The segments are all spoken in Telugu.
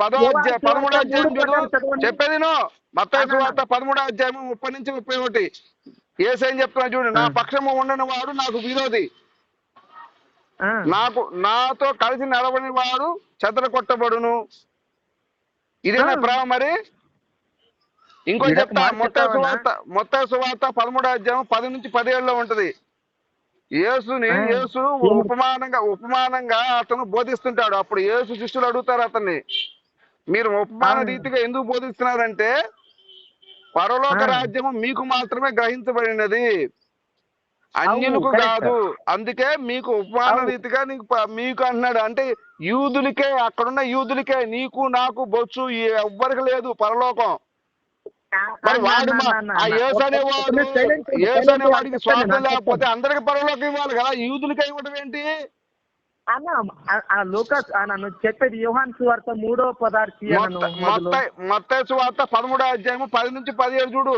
పదో అధ్యాయం పదమూడో అధ్యాయం చదవండి. చెప్పేది. మత్తయి సువార్త పదమూడో అధ్యాయం ముప్పై నుంచి ముప్పై ఒకటి ఏసేం చెప్తున్నా చూడు నా. పక్షము ఉండని వాడు నాకు విరోధి నాకు నాతో కలిసి నడవని వాడు చెదర కొట్టబడును ఇదేనా. ప్రేమ మరి ఇంకో చెప్తా మొత్త? సువార్త మొత్త సువార్త పదమూడో అధ్యాయం పది నుంచి పదిహేడులో ఉంటది యేసుని. యేసు ఉపమానంగా ఉపమానంగా అతను బోధిస్తుంటాడు అప్పుడు యేసు శిష్యులు అడుగుతారు అతన్ని మీరు ఉపమాన. రీతిగా ఎందుకు బోధిస్తున్నారంటే పరలోక. రాజ్యము మీకు మాత్రమే గ్రహించబడినది అన్యులకు. కాదు అందుకే మీకు ఉపమాన. రీతిగా నీకు మీకు అంటున్నాడు అంటే యూదులకే అక్కడున్న యూదులకే నీకు నాకు బొచ్చు ఎవ్వరికి లేదు పరలోకం మరి వాడు ఆ యేసు అనేవాడు యేసు అనేవాడికి స్వార్థం లేకపోతే అందరికి పరలోకం ఇవ్వాలి కదా యూదులకే ఇవ్వడం ఏంటి? లోకస్ నన్ను చెప్పేది యోహాన్ సువార్త మూడో పదార్థి మొత్త- సువార్త పదమూడో అధ్యాయము పది నుంచి పదిహేడు చూడు.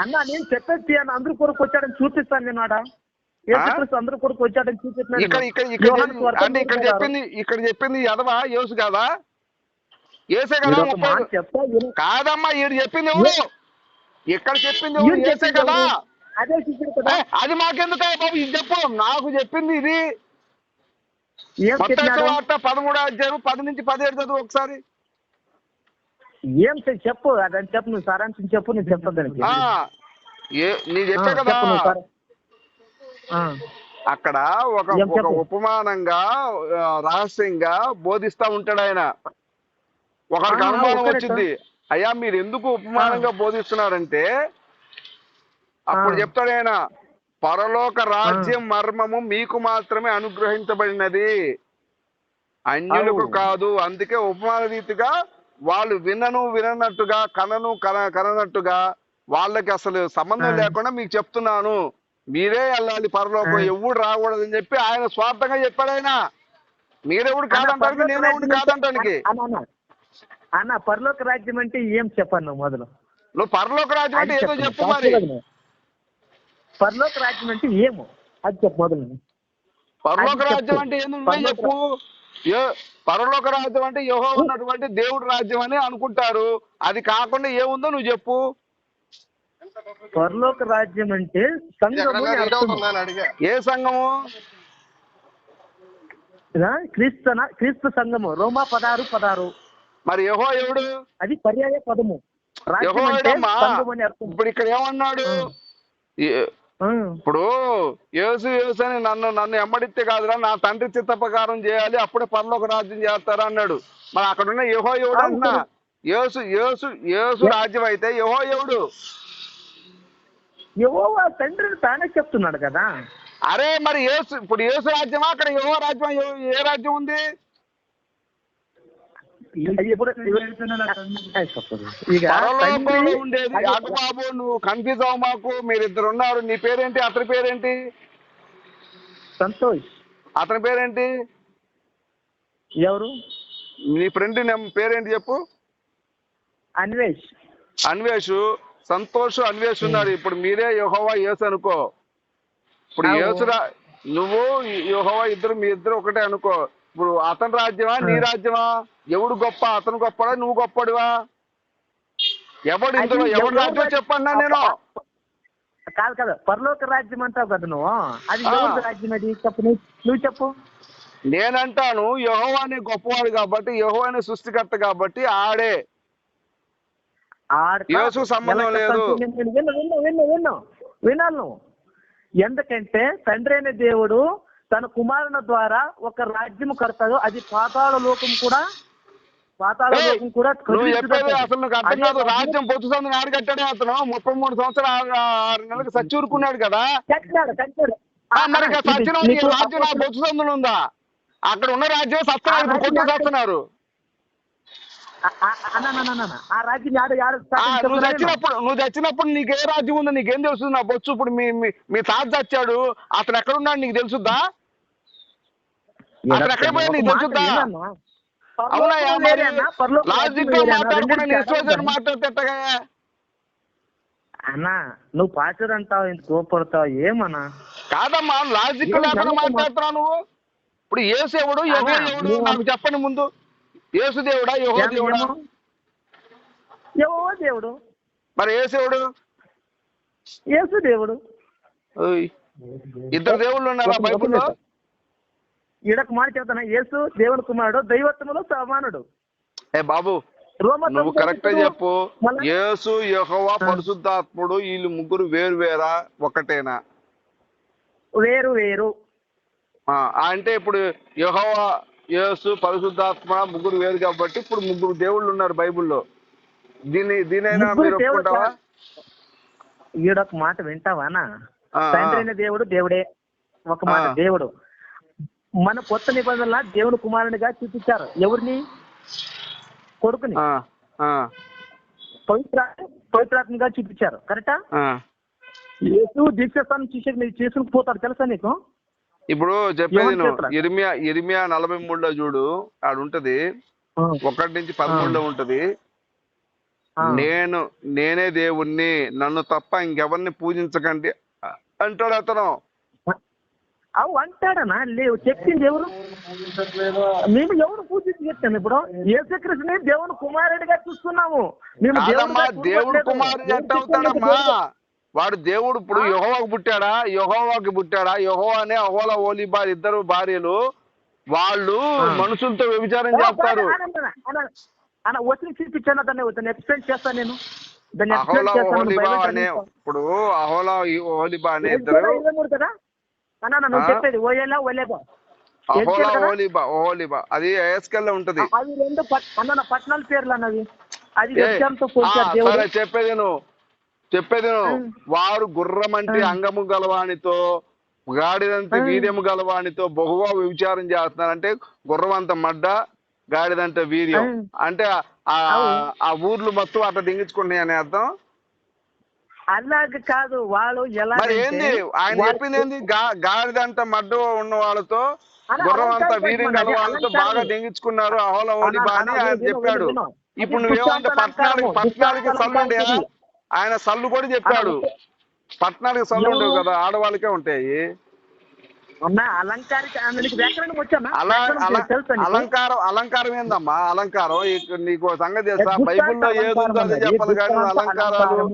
అన్న నేను చెప్పేది అన్న అందరూ కొరకు వచ్చాడని చూపిస్తాను నేను ఆడ. అందరూ కొరకు వచ్చాడని చూపిస్తున్నాను ఇక్కడ. ఇక్కడ చెప్పింది ఇక్కడ చెప్పింది ఎదవా యేసు కాదా? ఏసే కదా. కాదమ్మా ఈడు చెప్పింది ఎవరు? ఇక్కడ చెప్పింది ఎవరు? చెప్పింది కదా? అదే మాకెందుకు బాబు? ఇది చెప్పు. నాకు చెప్పింది ఇది. వార్త పదమూడో అధ్యాయం పది నుంచి పదిహేడు చదువు ఒకసారి. ఏం చెప్పు అదని చెప్పు నువ్వు సారాంశం చెప్పు నేను ఏ నీ చెప్పే కదా? అక్కడ ఒక. ఉపమానంగా రహస్యంగా బోధిస్తా ఉంటాడు ఆయన. ఒకరికి అనుమానం వచ్చింది. అయ్యా మీరు ఎందుకు ఉపమానంగా బోధిస్తున్నారంటే అప్పుడు. చెప్తాడు ఆయన పరలోక రాజ్యం మర్మము మీకు మాత్రమే అనుగ్రహించబడినది. అన్యులకు. కాదు అందుకే ఉపమాన రీతిగా వాళ్ళు వినను విననట్టుగా కనను కన కననట్టుగా వాళ్ళకి అసలు సంబంధం. లేకుండా మీకు చెప్తున్నాను. మీరే వెళ్ళాలి పరలోకం. ఎవడు రాకూడదని చెప్పి ఆయన స్వార్థంగా చెప్పాడు ఆయన. మీరెవడు కాదంటానికి నేనెవడు రాజ్యం కాదంటానికి? అన్న, పరలోక రాజ్యం అంటే ఏం చెప్పాను నువ్వు మొదలు? నువ్వు పరలోక రాజ్యం అంటే ఏదో చెప్పు, మరి. పరలోక రాజ్యం అంటే ఏమో? అది చెప్పు మొదలు పరలోక. రాజ్యం అంటే ఏందో చెప్పు? పరలోక రాజ్యం అంటే యహో ఉన్నటువంటి దేవుడి రాజ్యం అని అనుకుంటారు. అది కాకుండా ఏముందో నువ్వు చెప్పు. పరలోక రాజ్యం అంటే సంఘము. ఏ సంఘము? ఇదా? క్రీస్తన క్రీస్తు సంఘము. రోమా పదారు పదారు మరి యహో ఎవడు? అది పర్యాయ పదము. ఇప్పుడు ఇక్కడ ఏమన్నాడు? ఇప్పుడు యేసు యేసు అని నన్ను నన్ను ఎమ్మడిస్తే కాదురా నా తండ్రి చిత్త ప్రకారం చేయాలి అప్పుడే పరలోక రాజ్యం చేస్తారా అన్నాడు. మరి అక్కడ ఉన్న యహో ఎవడు. అంటున్నా యేసు యేసు యేసు రాజ్యం అయితే యహో ఎవడు? యెహోవా తండ్రిని తానే చెప్తున్నాడు కదా. అరే మరి యేసు ఇప్పుడు యేసు రాజ్యమా? అక్కడ యహో రాజ్యం ఏ రాజ్యం ఉంది ఇప్పుడు ఇక పరలోకంలో తండ్రి ఉండేది యాకబాబు నువ్వు కన్ఫ్యూజ్ అవ్వ మాకు మీరిద్దరు ఉన్నారు. నీ పేరేంటి? అతని పేరేంటి? సంతోష్. అతని పేరేంటి? ఎవరు? నీ ఫ్రెండ్ పేరేంటి చెప్పు? అన్వేష్. అన్వేష్. సంతోష్ అన్వేష్ ఉన్నారు. ఇప్పుడు మీరే యహోవా యేసు అనుకో. ఇప్పుడు. యేసురా నువ్వు యహోవా ఇద్దరు మీ ఇద్దరు ఒకటే అనుకో. ఇప్పుడు అతని రాజ్యమా? నీ రాజ్యమా? ఎవడు గొప్ప? అతను గొప్పడా? నువ్వు గొప్పడివా? ఎవడు ఇందులో ఎవడు రాజ్యం చెప్పన్నా నేను? కాదు కదా. పరలోక రాజ్యం అంటావు కదా నువ్వు. అది. ఎవరి రాజ్యం అది? చెప్పు నువ్వు చెప్పు. నేనంటాను యహోవా అనే గొప్పవాడు కాబట్టి యహోవా అనే సృష్టికర్త కాబట్టి ఆడే. యేసు సంబంధం లేదు. చెప్తాను? విను విను విను విను విను. వినాలి నువ్వు. ఎందుకంటే తండ్రి అనే దేవుడు తన కుమారుని ద్వారా ఒక రాజ్యం కడతాడు అది పాతాళ లోకం కూడా పాతాళ లోకం కూడా. అసలు నాకు అర్థం అదే కాదు. రాజ్యం పొత్తు సందు నాడు కట్టాడే అతను ముప్పై మూడు సంవత్సరాలు ఆరు నెలలకు సచ్చూరుకున్నాడు కదా. కట్టాడు కట్టాడు మరి సచ్చిన నీకు రాజ్యం నా పొత్తు సందులు ఉందా? అక్కడ ఉన్న రాజ్యం సత్తున్నారు ఇప్పుడు కొట్టు చేస్తున్నారు. నువ్వు స్థాపించబడలేదు. చచ్చినప్పుడు నువ్వు చచ్చినప్పుడు నీకు ఏ రాజ్యం ఉందో నీకేం తెలుస్తుంది? నా బొచ్చు ఇప్పుడు మీ మీ- తాత చచ్చాడు. అతను ఎక్కడ ఉన్నాడు నీకు తెలుసుద్దా అతను ఎక్కడ పోయాడు నీకు ఒక మాట తెలుసుద్దా వినన్నా? అవునా పరలోకం వేరే అన్న, నువ్వు పాచర్ అంటావు ఇంత కోపడతావు ఏమన్నా? కాదమ్మా లాజిక్ లేకుండా? మాట్లాడుతున్నావు నువ్వు? ఇప్పుడు అన్నా, ఎవడు? నాకు చెప్పండి ముందు. యేసు దేవుడా? యహో దేవుడా? దేవుడు. మరి యేసేవుడు యేసు దేవుడు. ఓయ్. ఇద్దరు దేవుళ్ళు ఉన్నారా బైబిల్లో? ఈడకు మాట చెప్తాను యేసు దేవుని కుమారుడు దైవత్వములో సమానుడు. ఏ బాబు నువ్వు కరెక్ట్ చెప్పు. యేసు యెహోవా పరిశుద్ధాత్ముడు వీళ్ళు ముగ్గురు వేరు వేరా ఒకటేనా? వేరు వేరు. అంటే ఇప్పుడు యెహోవా యేసు పరిశుద్ధాత్మ ముగ్గురు వేరు కాబట్టి ఇప్పుడు ముగ్గురు దేవుళ్ళు ఉన్నారు బైబిల్లో. దీన్ని దీనైనా మీరు ఒప్పుకుంటావా? ఈడొక మాట వింటావానా. తండ్రి దేవుడు దేవుడే. ఒక మాట. దేవుడు. మన కొత్త నిబంధనల దేవుని కుమారునిగా చూపించారు. ఎవరిని? కొడుకుని. పవిత్ర పవిత్రాత్మగా చూపించారు. కరెక్టా. యేసు దీక్షస్థానం చూసి మీరు చేసుకుని పోతాడు తెలుసా నీకు? ఇప్పుడు చెప్పేది? ఇరిమియా ఇరిమియా నలభై మూడులో చూడు. ఆడ ఉంటది ఒకటి నుంచి పదమూడులో ఉంటది. నేను నేనే దేవుణ్ణి. నన్ను తప్ప ఇంకెవరిని పూజించకండి. అంటాడు అతను. అవు అంటాడనా? లేవు చెప్పింది ఎవరు? మేము ఎవరు పూజించి చెప్తాను ఇప్పుడు? యేసుకృష్ణని దేవుని కుమారుడిగా చూస్తున్నాము. మేము దేవుడు. కుమారుడు. వాడు దేవుడు ఇప్పుడు యహోవాకు పుట్టాడా? యహోవాకి పుట్టాడా? యహోవానే అహోల ఓలిబా ఇద్దరు భార్యలు వాళ్ళు. మనుషులతో వ్యభిచారం చేస్తారు. అన్న, అన్న, అన్న, అన్న వచ్చి చూపించాను? దాన్ని దాన్ని ఎక్స్ప్లెయిన్ చేస్తాను నేను. అహోలా ఓలిబా అనే. ఇప్పుడు అహోలా ఓలిబా అనే ఇద్దరు అన్న నువ్వు? చెప్పేది ఓయేలా ఓలేబా అది ఏస్కెల్ ఉంటది. అవి రెండు అన్న పట్టణాల పేర్లు అన్నవి. అది సరే చెప్పేది నువ్వు చెప్పేది. వారు గుర్రమంటి. అంగము గలవానితో గాడిదంత. వీర్యము గలవానితో బహుగా విచారం చేస్తున్నారు అంటే గుర్రం అంత మడ్డ గాడిదంట వీర్యం. అంటే ఆ ఊర్లు మొత్తం అట్లా దింగించుకుంటున్నాయి అనే అర్థం? అలాగే కాదు వాళ్ళు ఎలా ఏంది ఆయన చెప్పింది ఏంది గాడిదంట మడ్డ ఉన్న వాళ్ళతో గుర్రం అంత గల వాళ్ళతో. బాగా దింగించుకున్నారు అహోల అని అలా, ఆయన చెప్పాడు. ఇప్పుడు నువ్వేమంటే దుష్టాంత పట్టణానికి అలంకారము, పట్టణానికి దుష్టాంత సల్లు ఉంటాయా అలంకారం. ఆయన సల్లు కూడా చెప్పాడు పట్టణానికి సల్లు ఉండవు? కదా ఆడవాళ్ళకే ఉంటాయి అలంకారం అలంకారం ఏందమ్మా? అలంకారం. నీకు సంగతి తెలుసా? బైబిల్లో ఏది ఉందో అలంకారం అది అన్నది, చెప్పాలి కానీ అలంకారాలు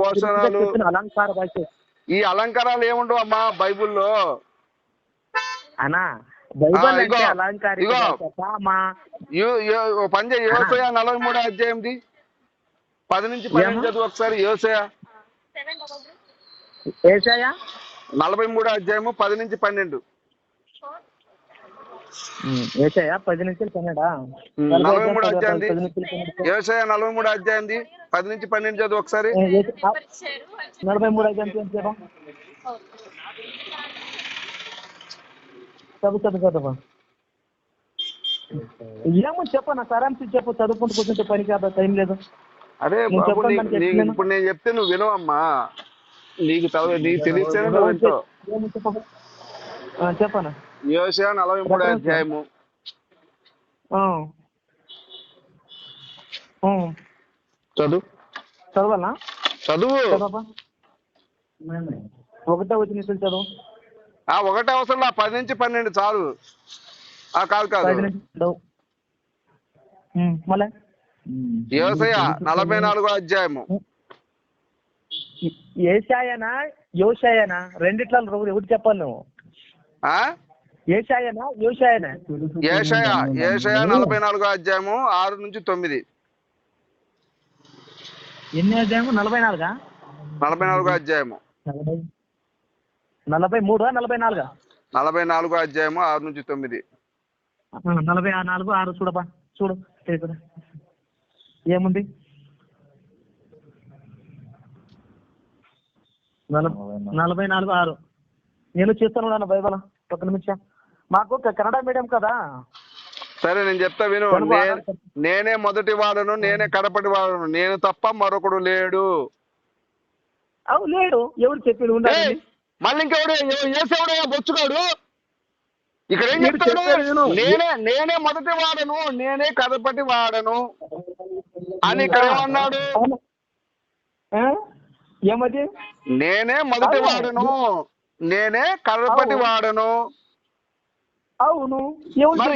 భాష ఈ అలంకారాలు ఏముండవు అమ్మా? బైబిల్లో. పని చేయి. యోసయ నలభై మూడో అధ్యాయంది. పది నుంచి ఏమో? చదువు ఒకసారి. యోసయ. ఏసాయా నలభై మూడో అధ్యాయము పది నుంచి పన్నెండు. ఏసాయా పది నుంచి పన్నెండా? నలభై మూడు అధ్యాయంది నలభై మూడు అధ్యాయంది పది నుంచి పన్నెండు చదువు ఒకసారి. నలభై మూడు చెప్పా చదువు? చదువు చదువు ఏమో చెప్పనా సారాంశం చెప్పు చదువుకుంటూ కూర్చుంటే పని కాదు టైం లేదు. చెప్తున్నాను. ఇప్పుడు నేను చెప్తే నువ్వు వినవమ్మా. నీకు నీకు తెలిస్తేనే నువ్వు. ఆ, చెప్పనా? నలభై మూడో అధ్యాయము. ఆ. ఆ. చదువు. చదవాలా? చదువు. ఒకటే వచ్చి నిధులు చదువు? ఆ ఒకటే అవసరం లా, పది నుంచి పన్నెండు చాలు. ఆ కాదు కాదు. వ్యవసాయ నలభై నాలుగో అధ్యాయము. ఏషాయనా యోషాయనా? రెండిట్ల ఒకటి చెప్పాలి నువ్వు. ఆ? ఏషాయనా యోషాయనా? ఏషయ ఏషయ నలభై నాలుగో అధ్యాయము ఆరు నుంచి తొమ్మిది. ఎన్ని అధ్యాయము? నలభై నాలుగా? నలభై నాలుగో అధ్యాయము. నలభై మూడా నలభై నాలుగా? నలభై నాలుగో అధ్యాయము ఆరు నుంచి తొమ్మిది. నలభై నాలుగు ఆరు చూడపా చూడు ఏముంది? నలభై నాలుగు. ఆరు. నేను చేస్తాను నాన్న బైబల్. ఒక నిమిషం. మాకు కన్నడ మీడియం కదా. సరే నేను చెప్తా విను. నేనే మొదటి వాడను నేనే కడపటి వాడను. నేను తప్ప మరొకడు లేడు. అవు లేడు. ఎవరు చెప్పాడు ఏయ్, మళ్ళీ ఇంకెవడు? ఏసేవాడు? బొచ్చుగాడు? ఇక్కడ ఏం చెప్తాడు. నేనే నేనే మొదటి వాడను నేనే కడపటి వాడను. అని ఇక్కడ ఏమన్నాడు? ఏమది? నేనే మొదటి. వాడను. నేనే కడపటి అవును. వాడను. అవును. మరి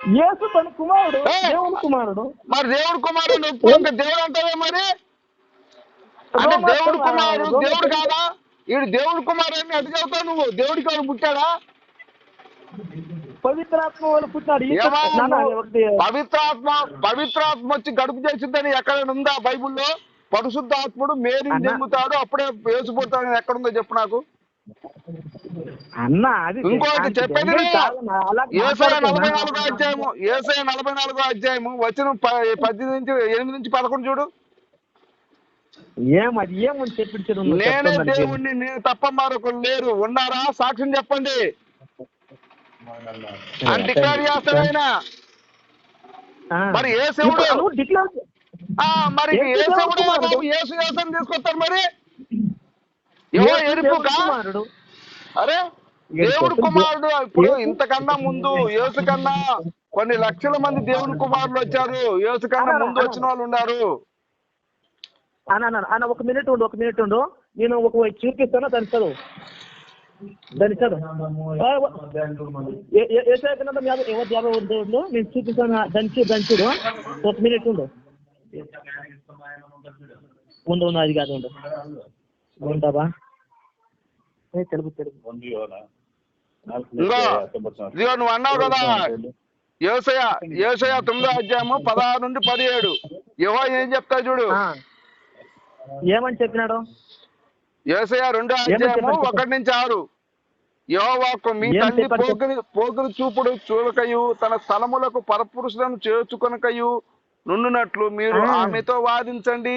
యేసు తన కుమారుడు! దేవుని కుమారుడు. మరి దేవుడు కుమారుడు దేవుడు అంటావే మరి? అంటే దేవుడు కుమారుడు, దేవుడు. కాదా? వీడు దేవుడు కుమారుడు అని చెబుతావు నువ్వు? దేవుడికి ఎవరు పుట్టాడా? పవిత్రాత్మ పుట్టినాడు నువ్వు ఒకటి. పవిత్రాత్మ పవిత్రాత్మ వచ్చి గడుపు చేసిందని ఎక్కడ ఉందా బైబిల్లో? పరిశుద్ధాత్ముడు మేరీ అన్న. దెంగుతాడు అప్పుడే వేసిపోతాడు ఎక్కడుందో చెప్పు నాకు అన్న అది ఇంకోటి చెప్పేది ఏసయ నలభై నాలుగో. అధ్యాయము ఏసయ నలభై నాలుగో అధ్యాయము వచ్చిన పద్దెనిమిది నుంచి ఎనిమిది నుంచి పదకొండు చూడు ఏం అది ఏమని చెప్పించారు నేనే. దేవుణ్ణి నేను తప్ప మరొకరు లేరు ఉన్నారా సాక్ష్యం చెప్పండి అని డిక్లేర్ చేస్తాడైనా. మరి ఏ శివుడు? డిక్లేర్ మరి దేవుడు తీసుకొస్తారు మరి. ఎరుపు కుమారుడు? అరే దేవుడు దేవుడు- కుమారుడు? ఇప్పుడు ఇంతకన్నా ముందు యేసు కన్నా కొన్ని లక్షల మంది దేవుని కుమారులు వచ్చారు. యేసు కన్నా ముందు. వచ్చిన వాళ్ళు ఉన్నారు. అన్న ఒక మినిట్ ఉండు ఒక మినిట్ ఉండు. నేను ఒక చూపిస్తాను దాని చదువు. దాని చదువు. ఏ- యాభై యాభై ఉందో నేను చూపిస్తాను దాని చూ దాని చూడు. ఒక మినిట్ ఉండు. ఉండు ఉండు అది కాదు ఉండు. ఉంటావా ఇదిగో నువ్వు అన్నావు కదా. ఏసయ ఏసయ తొమ్మిదో అధ్యాయము పదహారు నుండి పదిహేడు. యహో ఏం చెప్తా చూడు. ఏమని చెప్పినాడు? ఏసయ రెండో అధ్యాయము? ఒకటి నుంచి ఆరు. యెహోవాకు మీ తండ్రి? పోకిరి పోకిరి చూపుడు చూడకయు తన స్థలములకు పరపురుషులను చేర్చుకొనకయు నుండునట్లు మీరు. ఆమెతో వాదించండి.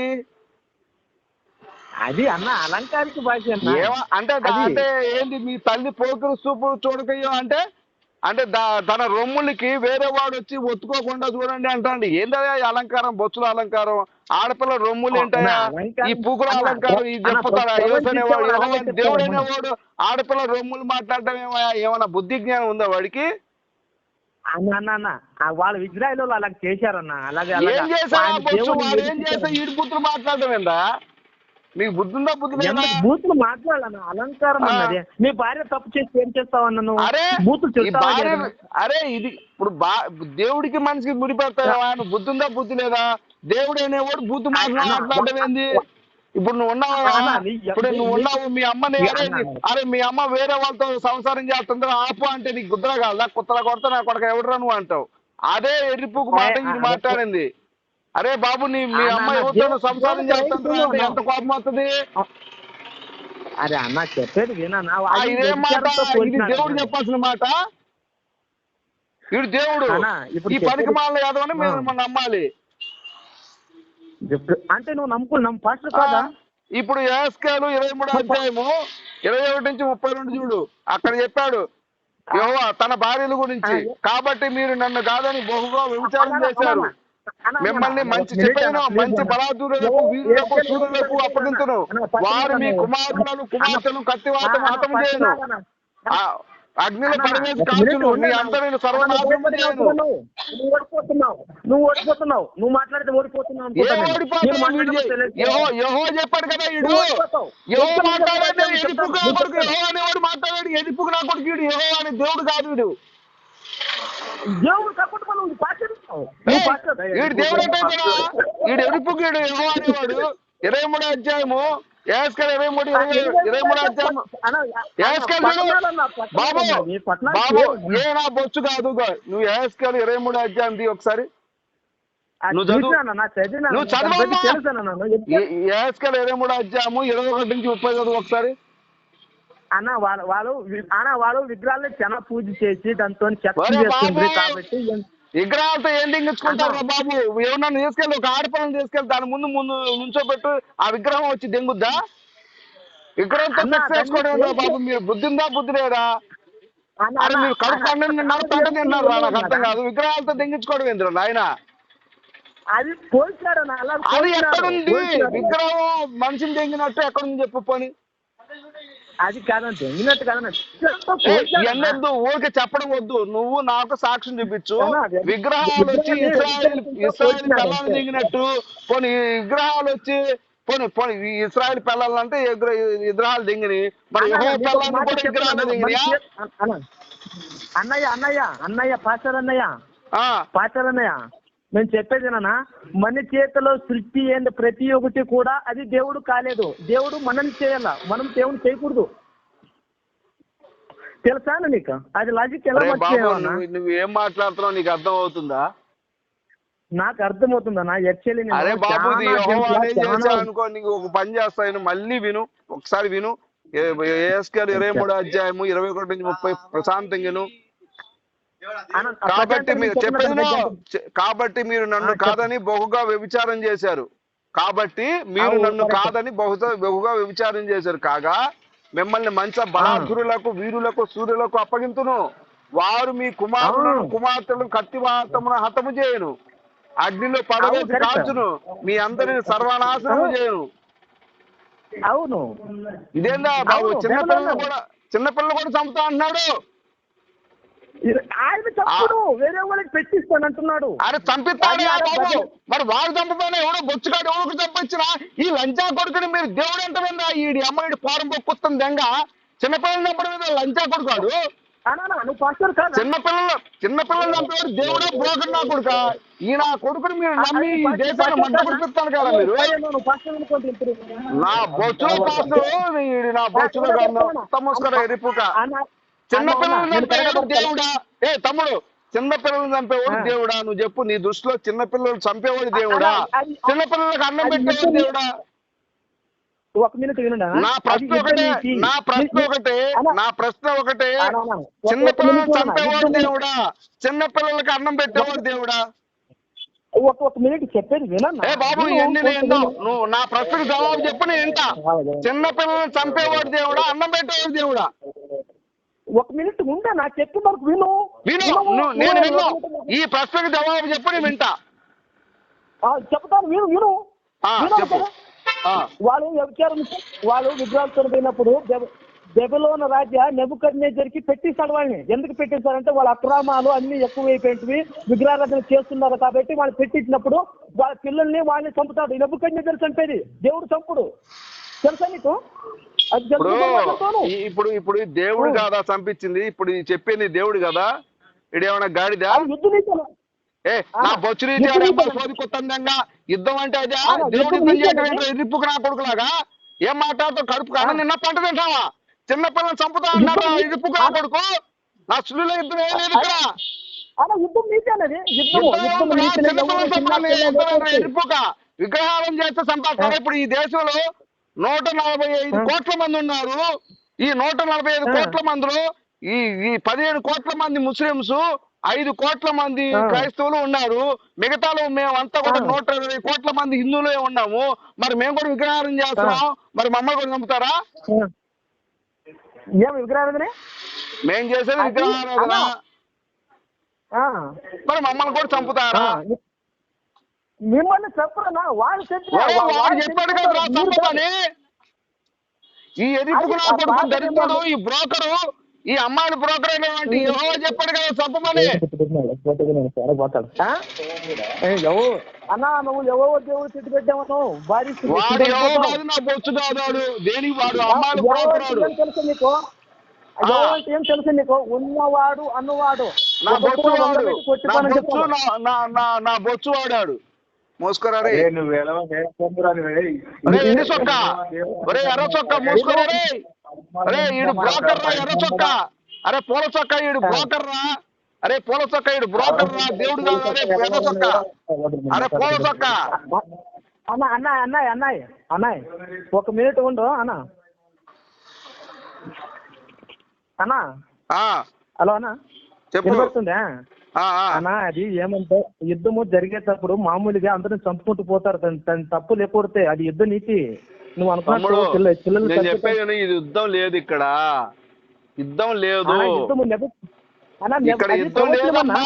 అది అన్న అలంకారిక భాష అంటే అంటే ఏంటి మీ తల్లి పోకిరి చూపుడు చూడకయ్యో అంటే అంటే తన రొమ్ములకి వేరే వాడు వచ్చి ఒత్తుకోకుండా చూడండి అంటాండి ఏంటయ్యా ఈ అలంకారం బొచ్చుల అలంకారం? ఆడపిల్ల రొమ్ములు ఏంటయ్యా? ఈ పూకుల అలంకారం ఈ అన్న, చెప్పుతారా ప్రపంచంలో యేసనేవాడు అలాగే యెహోవా చెప్తారు దేవుడు అన్న. అనేవాడు ఆడపిల్ల రొమ్ములు మాట్లాడటం ఏమయ్యా ఏమైనా బుద్ధి జ్ఞానం ఉందా వాడికి? అన్న అన్న వాళ్ళ ఇజ్రాయెల్ వాళ్ళు అలా చేశారన్న అలాగే ఏం. చేస్తే ఈడు బుద్ధులు నీకు బుద్ధి బూతులు మాట్లాడాలన్న? అలంకారం. అన్నది. మీ భార్య తప్పు చేసి ఏం చేస్తావు అన్న నువ్వు? అరే బూతులు? అరే ఇది ఇప్పుడు బా దేవుడికి మనిషికి ముడిపెడతావా? ఆయన బుద్ధి లేదా? దేవుడు అనేవాడు మాట్లాడటం ఏంది? ఇప్పుడు నువ్వు ఉన్నావా? ఇప్పుడు నువ్వు ఉన్నావు మీ అమ్మని అరే మీ అమ్మ వేరే వాళ్ళతో సంసారం చేస్తుందా ఆపు అంటే నీకు గుద్ర కాదా? కుత్తర కొడతా నా కొడక ఎవడరా నువ్వు అంటావు? అదే ఎర్రిపుకు మాట ఇది. మాట్లాడింది. అరే బాబు నీ మీ అమ్మ ఎవరితో సంసారం చేస్తుందా ఎంత కోపం వస్తుంది? అరే అన్న చెప్పేది ఇదే మాట. ఇది దేవుడు చెప్పాల్సిన మాట. వీడు దేవుడు. ఇప్పుడు ఈ పనికి చెప్పేది- మాల యాదవని మేము. మనం నమ్మాలి. అంటే నువ్వు నమ్ముకు నమ్ము పాస్టర్ కాదా ఇప్పుడు ఏస్కేలు ఇరవై మూడు అధ్యాయము ఇరవై ఒకటి నుంచి ముప్పై రెండు చూడు అక్కడ చెప్పాడు యెహోవా తన భార్యల గురించి. కాబట్టి మీరు నన్ను కాదని బహుగా వ్యభిచారం చేశారు మిమ్మల్ని మంచి చెప్పాను మంచి. బలాదురులకు వీరులకు సూర్యులకు పక్కన వారు మీ కుమారులను కుమార్తెను కత్తివాతం పక్కన చేయను అగ్నిలో పడవేసి కాల్చును నీ అంతా నేను సర్వనాశనం నువ్వు ఓడిపోతున్నావు. నువ్వు ఓడిపోతున్నావు. నువ్వు మాట్లాడితే ఓడిపోతున్నావు. యెహో చెప్పాడు కదా. యెహో మాట్లాడాడు. కొడుకు యెహో అనేవాడు మాట్లాడాడు. ఎడిపుకు నా కొడుకు వీడు. యెహో అనే దేవుడు కాదు వీడు. దేవుడు నువ్వు వీడు దేవుడు అంటే ఎడుపుకు వీడు యెహో అనేవాడు ఇరవై మూడు అధ్యాయము ఇరవై మూడు ఇరవై ఇరవై మూడు అధ్యాయము ఏస్కర్ చూడు బాబు బాబు ఏ నా బొచ్చు కాదు గో. నువ్వు ఏస్కర్ ఇరవై మూడు అధ్యాయం తీ ఒకసారి నువ్వు చదువు. ఏస్కర్ ఇరవై మూడు అధ్యాయము ఇరవై ఒకటి నుంచి ముప్పై చదువు ఒకసారి అన్న వాళ్ళు వాళ్ళు అన్న వాళ్ళు విగ్రహాలను చాలా పూజ చేసి దాంతో చేస్తుంది బాబు. కాబట్టి విగ్రహాలతో ఏం దింగించుకుంటారు బాబు? ఎవరన్నా తీసుకెళ్ళి ఒక ఆడపిల్లని తీసుకెళ్ళి దాని ముందు ముందు నుంచోబెట్టు ఆ విగ్రహం వచ్చి దెంగుద్దా? విగ్రహంతో సెక్స్ చేసుకోవడం బాబు మీరు బుద్ధి ఉందా బుద్ధి లేదా అరే మీరు కడుపు తిన్నారు నాకు అర్థం కాదు. విగ్రహాలతో దెంగించుకోవడం ఏంద్రా నాయన? అది అది. ఎక్కడుంది. విగ్రహం మనిషిని దెంగినట్టు ఎక్కడుంది చెప్పు పని. అది కాదంటే ఎంగినట్టు కాదన్న. ఎన్నొద్దు ఊరికే చెప్పడం వద్దు. నువ్వు నాకు సాక్ష్యం చూపించు. విగ్రహాలు వచ్చి ఇస్రాయల్. దిగినట్టు. పోనీ ఈ విగ్రహాలు వచ్చి పోనీ పోనీ ఇస్రాయల్ పిల్లలు అంటే విగ్రహాలు దిగిని మరి కూడా విగ్రహాలు దిగినాయా? అన్నయ్య అన్నయ్య అన్నయ్య పాస్టర్ అన్నయ్య. ఆ, పాస్టర్ అన్నయ్య. నేను చెప్పేది నాన్న మన చేతిలో సృష్టి అయిన ప్రతి ఒక్కటి కూడా అది దేవుడు కాలేదు. దేవుడు మనల్ని చేయాల? మనం దేవుని చేయకూడదు. తెలుసా నీకు? అది లాజిక్ ఎలా నువ్వు ఏం మాట్లాడుతున్నావు నీకు అర్థం అవుతుందా నాకు అర్థమవుతుందన్నా యాక్చువల్లీ అరే బాబు చేశాను చాలా అనుకో నీకు ఒక పని చేస్తాను మళ్ళీ విను. ఒకసారి విను. ఏఎస్కేల్ ఇరవై మూడు అధ్యాయము ఇరవై ఒకటి నుంచి ముప్పై ప్రశాంతంగా కాబట్టి మీరు చెప్పిన చెప్పేది దాన్ని విను. చె- కాబట్టి మీరు నన్ను. కాదని బహుగా వ్యభిచారం చేశారు కాబట్టి మీరు నన్ను. కాదని బహుగా బహుగా వ్యభిచారం చేశారు కాగా మిమ్మల్ని మంచి బలాధురులకు వీరులకు సూర్యులకు అప్పగింతును వారు మీ కుమారులను అవును. కుమార్తెలు కత్తి వాతమున హతము చేయను అగ్నిలో పడవేసి. కాల్చును మీ అందరిని సర్వనాశనము. చేయను అవును ఇదేందా బాబు చిన్నపిల్లలు. కూడా చిన్నపిల్లలు కూడా చంపుతా అంటున్నాడు ఆయన చప్పుడు వేరే వాళ్ళకి పెట్టిస్తాను అంటున్నాడు. అరే చంపిస్తాడే మరి వాడు చంపపోయినా ఎవడో బొచ్చుగాడు ఎవరికి చంపించిన ఈ లంచా కొడుకుని మీరు దేవుడు ఎంతమందా ఈ అమ్మాయి పోరం పొక్కుతుంది దెంగ. చిన్నపిల్లలు చంపడం మీద లంచా కొడుకాడు? కాదా. చిన్నపిల్లలు చిన్నపిల్లలు చంపేవాడు దేవుడే బ్రోకర్ నా కొడుక? ఈ నా కొడుకుని మీరు నమ్మి దేశాన్ని మంట కొడుకుతాను కదా మీరు. నా బొచ్చులో ఈడి నా బొచ్చులో కాదు ముసుకర ఎరిపుక చిన్నపిల్లలు చంపేవాడు దేవుడా ఏ తమ్ముడు చిన్నపిల్లలు చంపేవాడు. దేవుడా నువ్వు చెప్పు నీ దృష్టిలో చిన్నపిల్లలు చంపేవాడు దేవుడా చిన్నపిల్లలకు అన్నం పెట్టేవాడు. దేవుడా ఒక మినిట్ వినండి. నా ప్రశ్న ఒకటే. నా ప్రశ్న ఒకటే నా ప్రశ్న ఒకటే చిన్నపిల్లలు చంపేవాడు. దేవుడా చిన్నపిల్లలకి అన్నం పెట్టేవాడు దేవుడా ఒక ఒక మినిట్ చెప్పేది బాబు విను, ఇవన్నీ ఒక నేను విందాం. మినిట్. నువ్వు నా ప్రశ్నకు జవాబు చెప్పు నేను వింటా చిన్నపిల్లలను చంపేవాడు దేవుడా అన్నం పెట్టేవాడు దేవుడా ఒక మినిట్ ఉండే నాకు చెప్పి వరకు విను. నేను విను. ఈ ప్రశ్నకు జవాబు చెప్పు నేను వింటా. ఆ, చెప్తాను విను విను. వాళ్ళు వ్యభిచారం వాళ్ళు విగ్రహాలతో పోయినప్పుడు బెబ- బెబిలోన రాజ్య నెబుకద్నేజర్కి పెట్టిస్తాడు వాళ్ళని. ఎందుకు పెట్టిస్తారంటే వాళ్ళ అక్రమాలు అన్ని ఎక్కువైపోయినవి. విగ్రహారాధన చేస్తున్నారు కాబట్టి వాళ్ళు పెట్టించినప్పుడు వాళ్ళ పిల్లల్ని వాళ్ళని చంపుతాడు. నెబుకద్నేజర్ చంపేది దేవుడు చంపుడు. తెలుసా నీకు? ఇప్పుడు ఇప్పుడు ఇప్పుడు దేవుడు. కాదా చంపించింది. ఇప్పుడు చెప్పింది దేవుడు కదా. ఇడేమన్నా గాడిదా? ఏ నా బొచ్చు రీతి యుద్ధ అంటే అదే? దేవుడు యుద్ధ చేయడం ఎదిప్పుకు నా కొడుకులాగా? ఏం మాట్లాడుతావు? కడుపు కాడ ఆ. నిన్న పంట తింటావా? చిన్న పిల్లలు చంపుతా నీతి. ఇరుపుకు నా కొడుకు? నా సులుల యుద్ధం ఏం లేదు ఇక్కడ. విగ్రహాలను చేస్తే ఆ. ఇప్పుడు ఈ దేశంలో? నూట నలభై ఐదు. కోట్ల మంది ఉన్నారు ఈ నూట నలభై ఐదు. కోట్ల మందిలో ఈ ఈ పదిహేను కోట్ల మంది ముస్లింస్ ఐదు కోట్ల మంది. క్రైస్తవులు ఉన్నారు మిగతాలో మేమంతా కూడా. నూట ఇరవై కోట్ల మంది హిందువులే ఉన్నాము మరి మేము కూడా విగ్రహారం చేస్తున్నాం మరి మమ్మల్ని కూడా చంపుతారా ఏం విగ్రహారాధనే మేం చేసేది విగ్రహారాధన. మరి మమ్మల్ని కూడా చంపుతారా. మిమ్మల్ని చెప్పరనా? వాళ్ళు వాడు చెప్పాడు కదా ఈ ఎదిపుకు నా అది- కొడుకు అది- దరిద్రుడు ఈ బ్రోకరు ఈ అమ్మాయిల బ్రోకర్ అయినటువంటి యెహోవా చెప్పాడు కదా ఎవరు? అన్నా నువ్వు ఎవరో దేవుడు తిట్టి పెట్టామను భారీ వాడు ఎవరు. కాదు నా బొచ్చు కాదు దేనికి వాడు? అమ్మాయిల ఎవరు బ్రోకర్ తెలుసు నీకు? ఎవరు ఏం తెలుసు నీకు? ఉన్నవాడు అన్నవాడు. నా బొచ్చు వాడు. నా బొచ్చు వాడాడు. అరే నువ్వు ఎలవనే పొందురాని వేయ్. ఒరే ఎన్ని చొక్క. ఒరే ఎర్ర చొక్క మూసుకోరే అరే ఈడు బ్రోకర్ రా ఎర్ర చొక్క. అరే పూల చొక్క ఈడు బ్రోకర్ రా. అరే పూల చొక్క ఈడు బ్రోకర్ రా. దేవుడు కాదు అరే ఎర్ర చొక్క. అరే పూల చొక్క. అన్న అన్న అన్నయ్య అన్నయ్య ఒక మినిట్ ఉండు అన్న. అన్న. ఆ. హలో అన్న. చెప్పు. అన్న అది ఏమంటే యుద్ధము జరిగేటప్పుడు మామూలుగా అందరిని చంపుకుంటూ పోతారు. తన తప్పు లేకపోతే అది యుద్ధ నీతి. నువ్వు విను, ఇది యుద్ధం లేదు ఇక్కడ. యుద్ధం లేదు. ఇక్కడ యుద్ధం. లేదమ్మా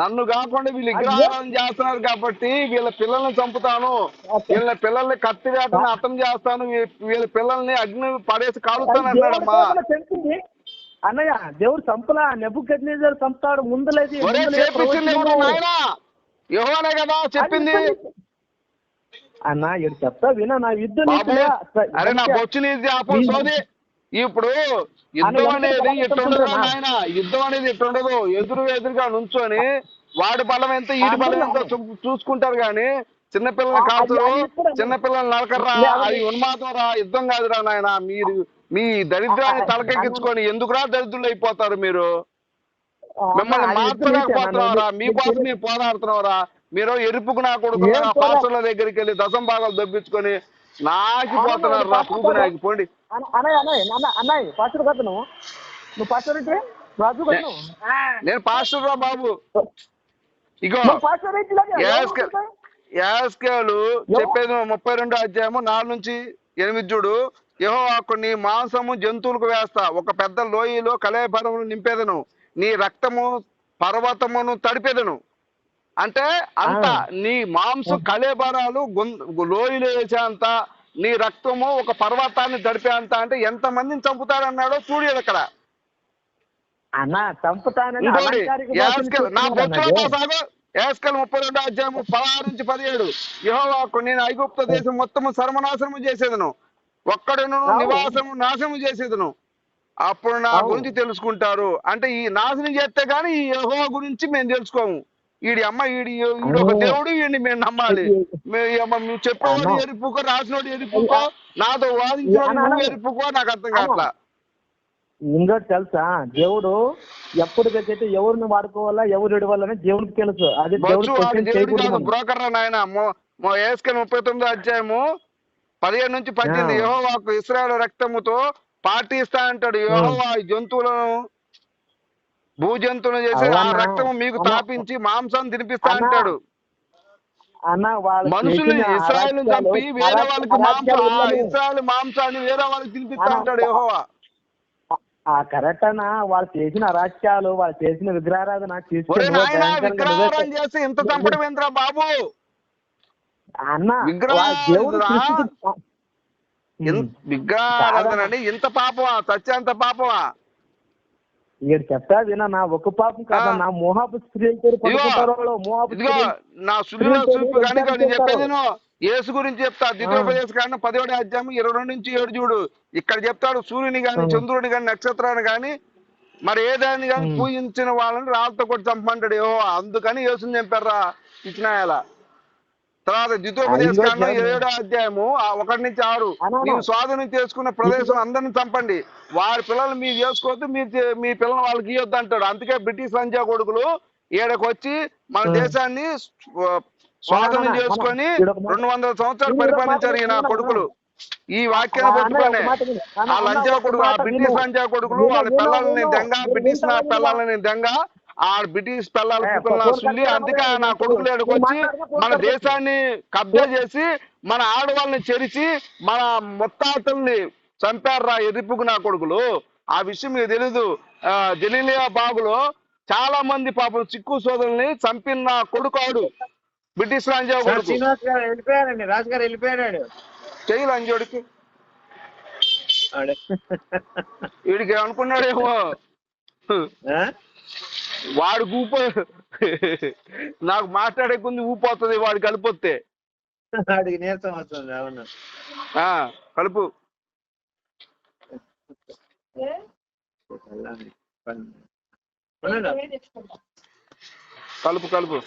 నన్ను కాకుండా వీళ్ళు విగ్రహాలను చేస్తున్నారు కాబట్టి వీళ్ళ పిల్లల్ని చంపుతాను. వీళ్ళ పిల్లల్ని కత్తి వేటను అర్థం చేస్తాను. వీళ్ళ పిల్లల్ని అగ్ని పడేసి కాలుస్తాను అన్నాడమ్మా. అన్నయ్య దేవుడు చంపలా. నెబుకద్నేజర్ చంపుతాడు. ముందులేది కదా చెప్పింది. అన్న ఇక్కడ చెప్తా వినా నా యుద్ధ. అరే నా బొచ్చు నీది ఆపు నీ- సోది. ఇప్పుడు యుద్ధం ఆయన అనేది ఇట్టుండదు బాగా నాయన. యుద్ధం అనేది ఇట్టుండదు ఎదురు ఎదురుగా నుంచొని వాడి బలం ఎంత ఈడి బలం ఎంత చూసుకుంటారు కానీ అది- కాల్చరు చిన్నపిల్లల్ని నరకర్రా అది ఉన్మాదం రా యుద్ధం కాదురా నాయన. మీరు మీ దరిద్రాన్ని తలకెక్కించుకొని ఎందుకురా దరిద్రులు అయిపోతారు మీరు మిమ్మల్ని మార్చలేకపోతున్నారా మీకోసం. మేము పోరాడుతున్నారా మీరు ఎరుపుకు నా కొడుకు పాస్టర్ల దగ్గరికి వెళ్ళి దశం భాగాలు దొబ్బించుకొని నాకిపోతున్నారు రా పురుగు నాకి పోండి. అన్న- అన్నయ్య అన్నయ్య అన్న అన్నయ్య పాస్టర్ కదా నువ్వు. నువ్వు పాస్టర్ అయితే రాజు కదా నువ్వు. నేను పాస్టర్ రా బాబు ఇగో యాస్కేలు చెప్పేది ముప్పై రెండు అధ్యాయము నాలుగు నుంచి ఎనిమిది చూడు. యహో కొన్ని మాంసము జంతువులకు వేస్తా. ఒక పెద్ద లోయలో కళాభరమును నింపేదను. నీ రక్తము పర్వతమును తడిపేదను. అంటే అంత నీ మాంసం కళేబరాలు లోయలు వేసేంత నీ రక్తము ఒక పర్వతాన్ని తడిపేంత అంటే ఎంత మందిని చంపుతారన్నాడో చూడు అక్కడ నా భాషను బొచ్చు చెప్తున్నాడు సాగు? యాస్కెల్ ముప్పై రెండు అధ్యాయము పదహారు నుంచి పదిహేడు. యెహోవాకు నేను ఐగుప్త దేశం మొత్తము సర్వనాశనము చేసేదను. ఒక్కడును అవును. నివాసము నాశనము చేసేదను అప్పుడు నా. గురించి తెలుసుకుంటారు అంటే ఈ నాశనం చేస్తే గానీ ఈ యెహోవా గురించి మేము తెలుసుకోము ఈడి అమ్మ ఈడి ఈడు ఒక. దేవుడు ఈయన్ని మేము నమ్మాలి నువ్వు చెప్పేవాడు. ఎరుపుకో రాసినోడు ఎరుపుకో నాతో వాదించిన నువ్వు. ఎరుపుకో నాకు అర్థం కావట్లా ఇంకోటి తెలుసా దేవుడు ఎప్పటికైతే ఎవరిని వాడుకోవాలా ఎవరు విడవాలని దేవుడికి తెలుసు అది. బ్రోకర్ నాయన ఏసుకని ముప్పై తొమ్మిది అధ్యాయము పదిహేడు నుంచి పద్దెనిమిది. యెహోవాకు ఇస్రాయల్ రక్తముతో పాటిస్తా అంటాడు. యెహోవా ఈ జంతువులను భూ జంతువులను చేసి ఆ? రక్తము మీకు? తాపించి మాంసం తినిపిస్తా అంటాడు. అన్న వాళ్ళు మనుషులు ఇస్రాయల్ చంపి వేరే వాళ్ళకి మాంసం ఇస్రాయల్ మాంసాన్ని వేరే వాళ్ళకి తినిపిస్తా అంటాడు యెహోవా. ఆ కరెక్ట్ అన్న వాళ్ళు చేసిన అరాచకాలు వాళ్ళు చేసిన విగ్రహారాధన చేస్తే ఇంత చంపడం ఏంద్రా బాబు? అన్న దేవుడు విగ్రహారాధన అంటే ఇంత పాపమా? చచ్చేంత పాపమా? ఇక్కడ చెప్తా వినా ఒక పాపం పడుకుంటారు వాళ్ళు మోహాపు నా సులువులో చూపు కానీ నేను చెప్పేది యేసు గురించి చెప్తా. ద్వితీయోపదేశ కాండం పదిహేడు అధ్యాయం ఇరవై రెండు నుంచి ఏడు చూడు. ఇక్కడ చెప్తాడు సూర్యుని గాని ఆ. చంద్రుని గాని నక్షత్రాన్ని గాని మరి ఏదాన్ని గాని ఉమ్. పూజించిన వాళ్ళని రాళ్ళతో కొట్టి చంపమంటాడు అందుకని యేసుని చంపారా ఇచ్చినాయాల తర్వాత ద్వితీయోపదేశ అయ్యో కాండం దేవుడు. ఏడో అధ్యాయము ఒకటి నుంచి ఆరు. నీవు స్వాధీనం చేసుకున్న ప్రదేశం అందరిని చంపండి వారి పిల్లలు మీరు చేసుకోవద్దు మీ మీ పిల్లలు వాళ్ళకి ఇవ్వద్దు అంటాడు అందుకే బ్రిటిష్ లంచా కొడుకులు ఈడకు వచ్చి మన. దేశాన్ని స్వ- స్వాధీనం చేసుకొని రెండు వందల సంవత్సరాలు పరిపాలించారు ఈయన కొడుకులు ఈ వాక్యాన్ని పట్టుకొని ఆ ఒక కొడుకు ఆ బ్రిటిష్. లంచా కొడుకులు వాళ్ళ పిల్లల్ని. దెంగ బ్రిటిష్. పిల్లల్ని దెంగ ఆ బ్రిటిష్ పిల్లల అందుకే నా కొడుకులు ఎడకొచ్చి మన. దేశాన్ని కబ్జా చేసి మన ఆడవాళ్ళని చెరిచి మన ముత్తాతల్ని చంపారురా ఎరుపుకు నా కొడుకులు. ఆ విషయం మీకు తెలీదు. జలీలియా బాగులో చాలా మంది పాపం చిక్కు సోదరుల్ని చంపిన నా కొడుకు ఆడు. బ్రిటిష్ రాంజా సార్ కొడుకు. శ్రీనివాస్ గారు వెళ్ళిపోయారండి రాజు గారు వెళ్ళిపోయాడు చెయ్యి లంజోడికి వీడికి. అనుకున్నాడేమో? వాడు ఊప నాకు మాట్లాడే కొంది ఊపోతుంది వాడు కలిపొస్తే వాడికి నీరసం వస్తుంది అవును ఆ, కలుపు. కలుపు కలుపు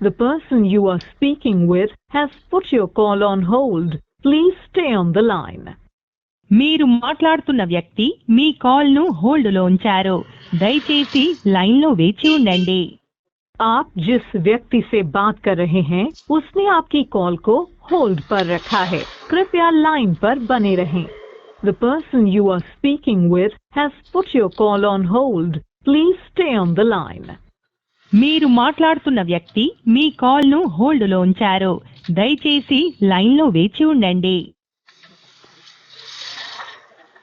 The person you are speaking with has put your call on hold. Please stay on the line. మీరు మాట్లాడుతున్న వ్యక్తి మీ కాల్ను హోల్డ్లో ఉంచారు దయచేసి లైన్లో వేచి ఉండండి आप जिस व्यक्ति से बात कर रहे हैं उसने आपकी कॉल को होल्ड पर रखा है कृपया लाइन पर बने रहें The person you are speaking with has put your call on hold. Please stay on the line. మీరు మాట్లాడుతున్న వ్యక్తి మీ కాల్ను హోల్డ్లో ఉంచారు దయచేసి లైన్లో వేచి ఉండండి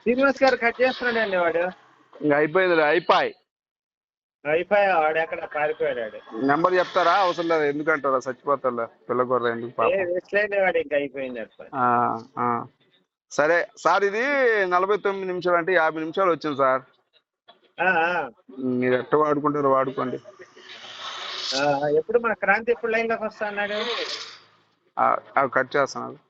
శ్రీనివాస్ గారు కట్ చేస్తున్నాడండి వాడు. ఇంకా అయిపోయింది అయిపోయి. అయిపోయా వాడు? ఎక్కడ పారిపోయాడు. నెంబర్ చెప్తారా? అవసరం లేదు ఎందుకంటారా? చచ్చిపోతారా పిల్లకూర ఎందుకు పాపం? వాడు ఇంకా అయిపోయింది అట్లా ఆ, ఆ. సరే సార్ ఇది నలభై తొమ్మిది నిమిషాలు అంటే యాభై నిమిషాలు వచ్చింది సార్. ఆ, ఆ. మీరు ఎట్ట వాడుకుంటారో వాడుకోండి. ఆ, ఎప్పుడు మన క్రాంతి ఎప్పుడు లైన్లోకి వస్తా అన్నాడు? ఆ, ఆ, కట్ చేస్తున్నాను